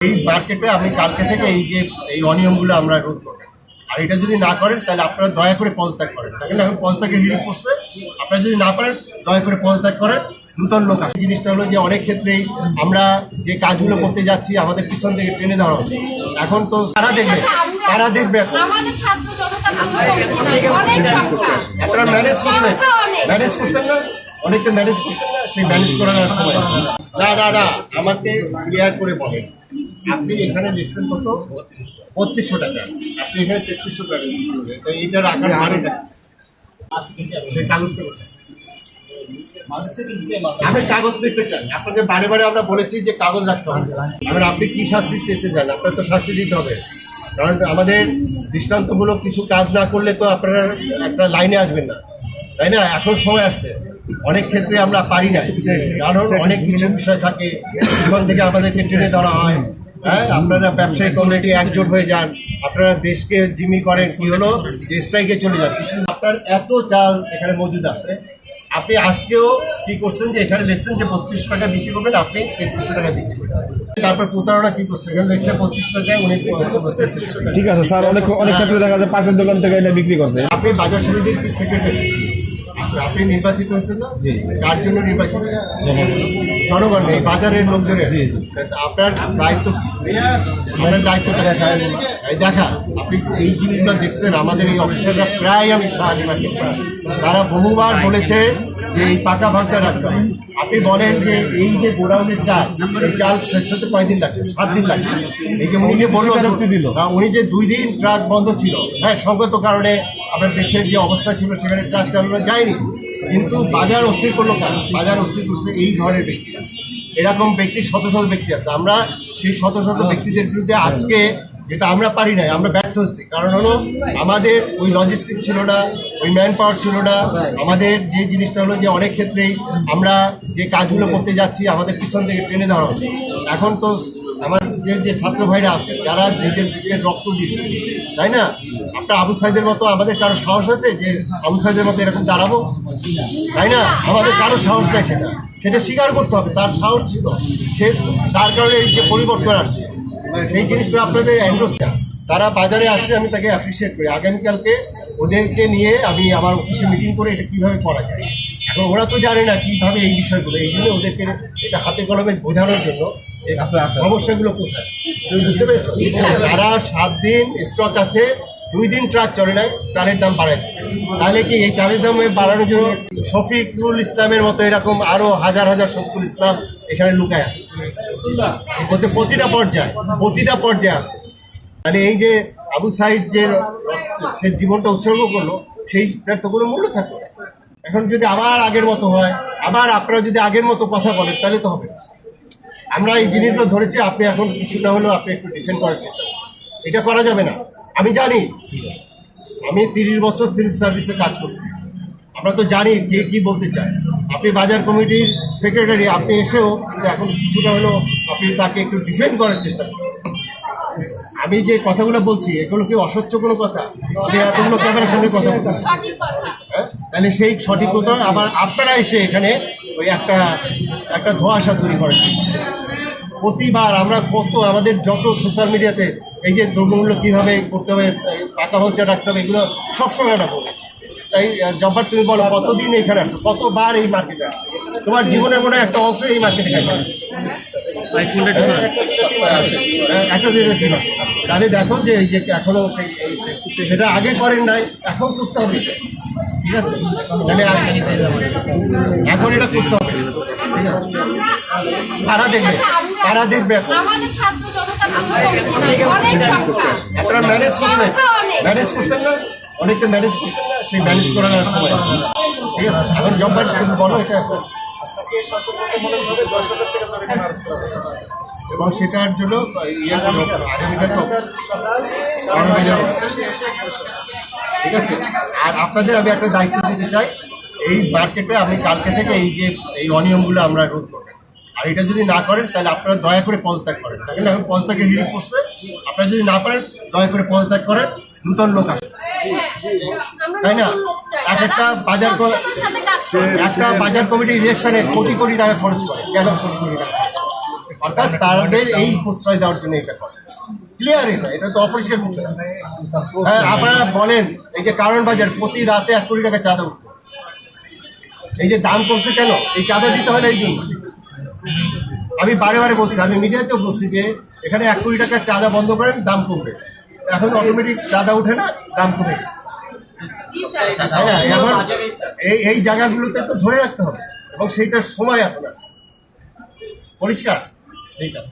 এই মার্কেটে আমি কালকে থেকে এই যে এই অনিয়মগুলো আমরা রোধ করব। আর এটা যদি না করেন তাহলে আপনারা দয়া করে পদত্যাগ করেন। দেখেন এখন পদত্যাগের হিড়িক করছে। আপনারা যদি না পারেন দয়া করে পদত্যাগ করেন। নূতন লোক আসে জিনিসটা হলো যে অনেক ক্ষেত্রেই আমরা যে কাজগুলো করতে যাচ্ছি আমাদের পিছন থেকে টেনে ধরা হচ্ছে। এখন তো তারা দেখবে তারা দেখবে এখন। আমাদের ছাত্র জনতা অনেক সংখ্যা। আপনারা ম্যানেজ করছেন? ম্যানেজ করছেন না? অনেকটা ম্যানেজ করছেন না? সেই ম্যানেজ করার সময় না না না। আমাকে ক্লিয়ার করে বলেন। আপনি এখানে লিখছেন কত? বত্রিশশো টাকা। আপনি এখানে তেত্রিশশো টাকা বিক্রি করবেন। তো এইটা রাখার? কাগজটা আমি কাগজ দেখতে চাই। আপনাকে বারে বারে আমরা বলেছি যে কাগজ রাখতে হবে। আপনি কি শাস্তি পেতে চান? আপনার তো শাস্তি দিতে হবে। কারণ আমাদের দৃষ্টান্তমূলক কিছু কাজ না করলে তো আপনারা একটা লাইনে আসবেন না। তাই না? এখন সময় আসছে। অনেক ক্ষেত্রে আমরা পারি না কারণ অনেক কিছু বিষয় থাকে। সেখান থেকে আমাদেরকে টেনে ধরা হয়। হ্যাঁ আপনারা ব্যবসায়ী কমিউনিটি একজোট হয়ে যান। আপনারা দেশকে জিমি করেন কি হলো? যে স্ট্রাইকে চলে যান। আপনার এত চাল এখানে মজুদ আছে। আপনি আজকেও কি করছেন যে এখানে লিখছেন যে বত্রিশ টাকা বিক্রি করবেন আপনি তেত্রিশশো টাকা বিক্রি করবেন। তারপর প্রতারণা কি করছে? এখানে লিখছে উনি ঠিক আছে স্যার। অনেক অনেক ক্ষেত্রে দেখা যায় পাশের দোকান থেকে এটা বিক্রি করছে। আপনি বাজার সমিতির কি সেক্রেটারি আপনি নির্বাচিত হয়েছেন না? কার জন্য নির্বাচিত? জনগণ এই বাজারের লোকজনের। আপনার দায়িত্ব? আপনার দায়িত্বটা দেখা এই দেখা আপনি এই জিনিসগুলো দেখছেন আমাদের এই অফিসাররা প্রায় আমি সাহায্য তারা বহুবার বলেছে যে এই পাকা ভাঙচা রাখতে হবে। আপনি বলেন যে এই যে গোডাউনের চাল এই চাল শেষ হতে কয়দিন লাগবে? সাত দিন লাগবে। এই যে উনি যে বলল উনি যে দুই দিন ট্রাক বন্ধ ছিল হ্যাঁ সঙ্গত কারণে আপনার দেশের যে অবস্থা ছিল সেখানে ট্রাক চালানো যায়নি কিন্তু বাজার অস্থির করল কারা বাজার অস্থির করছে এই ধরনের ব্যক্তিরা এরকম ব্যক্তি শত শত ব্যক্তি আছে। আমরা সেই শত শত ব্যক্তিদের বিরুদ্ধে আজকে যেটা আমরা পারি নাই, আমরা ব্যর্থ হচ্ছি কারণ হলো আমাদের ওই লজিস্টিক ছিল না, ওই ম্যান পাওয়ার ছিল না। আমাদের যে জিনিসটা হলো যে অনেক ক্ষেত্রেই আমরা যে কাজগুলো করতে যাচ্ছি, আমাদের পিছন থেকে টেনে ধরা হচ্ছে। এখন তো আমার যে যে ছাত্র ভাইরা আছে, যারা নিজের বুকের রক্ত দিচ্ছে, তাই না? আপনার আবু সাইদের মতো আমাদের কারও সাহস আছে যে আবু সাইদের মতো এরকম দাঁড়াবো? তাই না? আমাদের কারও সাহস নাই সেটা। সেটা স্বীকার করতে হবে, তার সাহস ছিল। সে তার কারণে এই যে পরিবর্তন আসছে। সেই জিনিসটা আপনাদের অ্যান্ড্রোসটা তারা বাজারে আসছে, আমি তাকে অ্যাপ্রিসিয়েট করি। আগামীকালকে ওদেরকে নিয়ে আমি আমার অফিসে মিটিং করে এটা কীভাবে করা যায়? এখন ওরা তো জানে না কীভাবে এই বিষয়গুলো, এই জন্য ওদেরকে এটা হাতে কলমে বোঝানোর জন্য সমস্যাগুলো কোথায়? তুমি সাত দিন স্টক আছে, দুই দিন ট্রাক চলে নাই চালের দাম বাড়ায় তাহলে কি এই চালের দাম বাড়ানোর জন্য শফিকুল ইসলামের মতো এরকম আরও হাজার হাজার শফিকুল ইসলাম এখানে লুকায় আছে? প্রতি- প্রতিটা পর্যায়ে প্রতিটা পর্যায়ে আছে। মানে এই যে আবু সাইদ যে সে জীবনটা উৎসর্গ করল, সেইটার তো কোনো মূল্য থাকবে এখন যদি আবার আগের মতো হয়, আবার আপনারা যদি আগের মতো কথা বলেন, তাহলে তো হবে না। আমরা এই জিনিসগুলো ধরেছি আপনি এখন কিছুটা হলেও আপনি একটু ডিফেন্ড করার চেষ্টা এটা করা যাবে না। আমি জানি আমি তিরিশ বছর সিভিল সার্ভিসে কাজ করছি। আমরা তো জানি কে কি বলতে চায়। আপনি বাজার কমিটির সেক্রেটারি আপনি এসেও কিন্তু এখন কিছুটা হলেও আপনি তাকে একটু ডিফেন্ড করার চেষ্টা করুন। আমি যে কথাগুলো বলছি এগুলো কি অস্বচ্ছ কোনো কথা যে এতগুলো ক্যামেরার সামনে কথা বলছি। হ্যাঁ? তাহলে সেই সঠিক কথা আবার আপনারা এসে এখানে ওই একটা একটা ধোঁয়াশা তৈরি করেন প্রতিবার আমরা কত আমাদের যত সোশ্যাল মিডিয়াতে এই যে দ্রব্যমূল্য কীভাবে করতে হবে টাকা পয়সা রাখতে হবে এগুলো সবসময় আমরা বলি। তাই জব্বার তুমি বলো কতদিন এখানে আসছো? কতবার এই মার্কেটে আসছো? তোমার জীবনের মনে হয় একটা অংশ এই মার্কেটে খাই একটা দিনের ছিল তাহলে দেখো যে এই যে এখনও সেই সেটা আগে করেন নাই এখন করতে হবে। ঠিক আছে তাহলে এখন এটা করতে হবে। ঠিক আছে? তারা দেখবে তারা দেখবে এখন। আপনারা ম্যানেজ করছেন ম্যানেজ করছেন না। অনেকটা ম্যানেজ করছেন না সেই ম্যানেজ করার সময় ঠিক আছে? এখন জব্বার তুমি বলো এটা এখন এবং সেটার জন্য ইয়ে আগামীকাল ঠিক আছে? আর আপনাদের আমি একটা দায়িত্ব দিতে চাই, এই মার্কেটে আমি কালকে থেকে এই যে, এই অনিয়মগুলো আমরা রোধ করব। আর এটা যদি না করেন, তাহলে আপনারা দয়া করে পদত্যাগ করেন। দেখেন এখন পদত্যাগের হিড়িক করছে। আপনারা যদি না পারেন, দয়া করে পদত্যাগ করেন। নূতন লোক আসে তাই না? এক একটা বাজার। একটা বাজার কমিটি ইলেকশনে কোটি কোটি টাকা খরচ করে। কেন কোটি কোটি টাকা? অর্থাৎ তাদের এই প্রশ্রয় দেওয়ার জন্য এটা করে। ক্লিয়ার এটা এটা তো অপরিষ্কার কিছু হ্যাঁ আপনারা বলেন এই যে কারণ বাজার প্রতি রাতে এক কোটি টাকা চাঁদা উঠবে। এই যে দাম কমছে কেন? এই চাঁদা দিতে হয় না এই জন্য। আমি বারে বারে বলছি আমি মিডিয়াতেও বলছি যে এখানে এক কোটি টাকা চাঁদা বন্ধ করেন দাম কমবে। এখন অটোমেটিক চাঁদা উঠে না দাম কমে? এখন এই এই জায়গাগুলোতে তো ধরে রাখতে হবে এবং সেইটার সময় আপনার পরিষ্কার? ঠিক আছে।